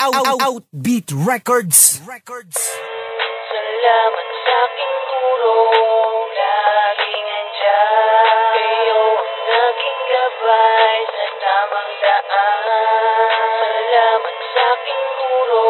Out, out, Outbeat Records. Records. Salamat sa aking guro Laging andyan Kayo ang naging gabay Sa tamang daan. Salamat sa aking guro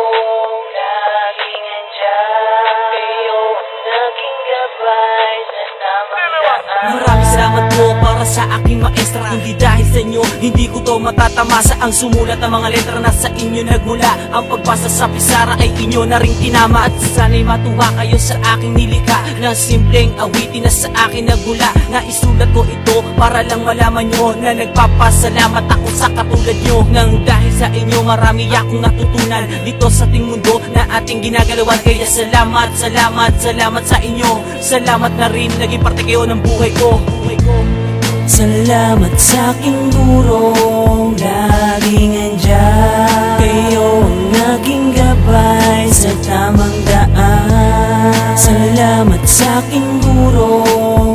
Laging andyan Kayo ang naging gabay Sa tamang daan. Maraming salamat po para sa aking maestra. Hindi dahil sa inyo, hindi ko to matatamasa Ang sumulat ng mga letra na sa inyo nagmula. Ang pagbasa sa pisara ay inyo na rin tinama At sana'y matuwa kayo sa aking nilika Na simpleng awitin na sa akin nagmula. Na isulat ko ito para lang malaman nyo Na nagpapasalamat ako sa katulad nyo. Nang dahil sa inyo marami akong natutunan Dito sa ating mundo na ating ginagalawan. Kaya salamat, salamat, salamat sa inyo. Salamat na rin, naging parte kayo ng buhay ko. Buhay ko Salamat sa aking guro Laging andyan. Kayo ang naging gabay Sa tamang daan. Salamat sa aking guro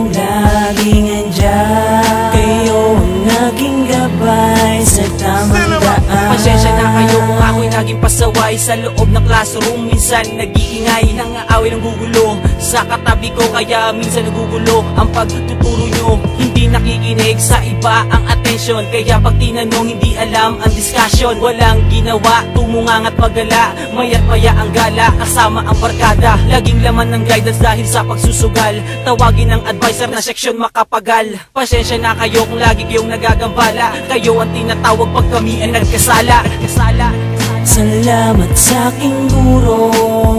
Laging andyan. Kayo ang naging gabay Sa tamang daan. Pasensya na kayo kung ako'y naging pasaway Sa loob ng classroom. Minsan nag-iingay Nangaaway ng gugulo. Sa katabi ko kaya minsan nagugulo Ang pagtuturo nyo. Hindi nakikinig sa iba ang atensyon. Kaya pag tinanong hindi alam ang discussion. Walang ginawa, tumungang at magala. Mayat maya ang gala kasama ang barkada. Laging laman ng guidance dahil sa pagsusugal. Tawagin ng advisor na seksyon makapagal. Pasensya na kayo kung lagi kayong nagagambala. Kayo ang tinatawag pag kami ay nagkasala. Nagkasala. Salamat sa aking guro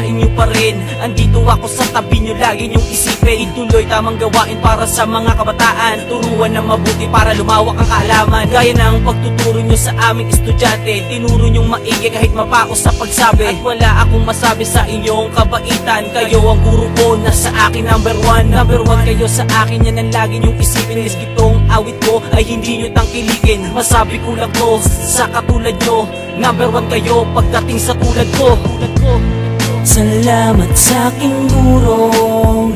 sa inyo pa rin. Andito ako sa tabi nyo Lagi nyong isipin. Ituloy tamang gawain para sa mga kabataan. Turuan ng mabuti para lumawak ang kaalaman. Gaya ng pagtuturo nyo sa aming estudyante Tinuro nyong maigi kahit mapako sa pagsabi. At wala akong masabi sa inyong kabaitan. Kayo ang guro ko na sa akin number one. Number one kayo sa akin yan ang lagi nyong isipin. Is awit ko ay hindi nyo tangkilikin Masabi ko lang to sa katulad nyo. Number one kayo pagdating sa tulad ko. Tulad ko Salamat sa aking guro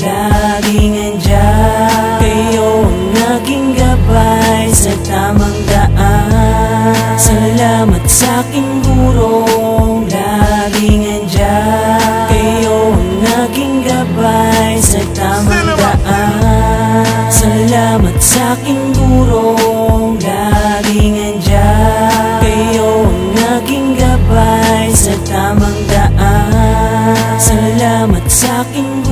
Laging andyan Kayo ang naging gabay Sa tamang daan. Salamat sa aking guro Laging andyan Kayo ang naging gabay Sa tamang daan. Salamat sa aking guro aking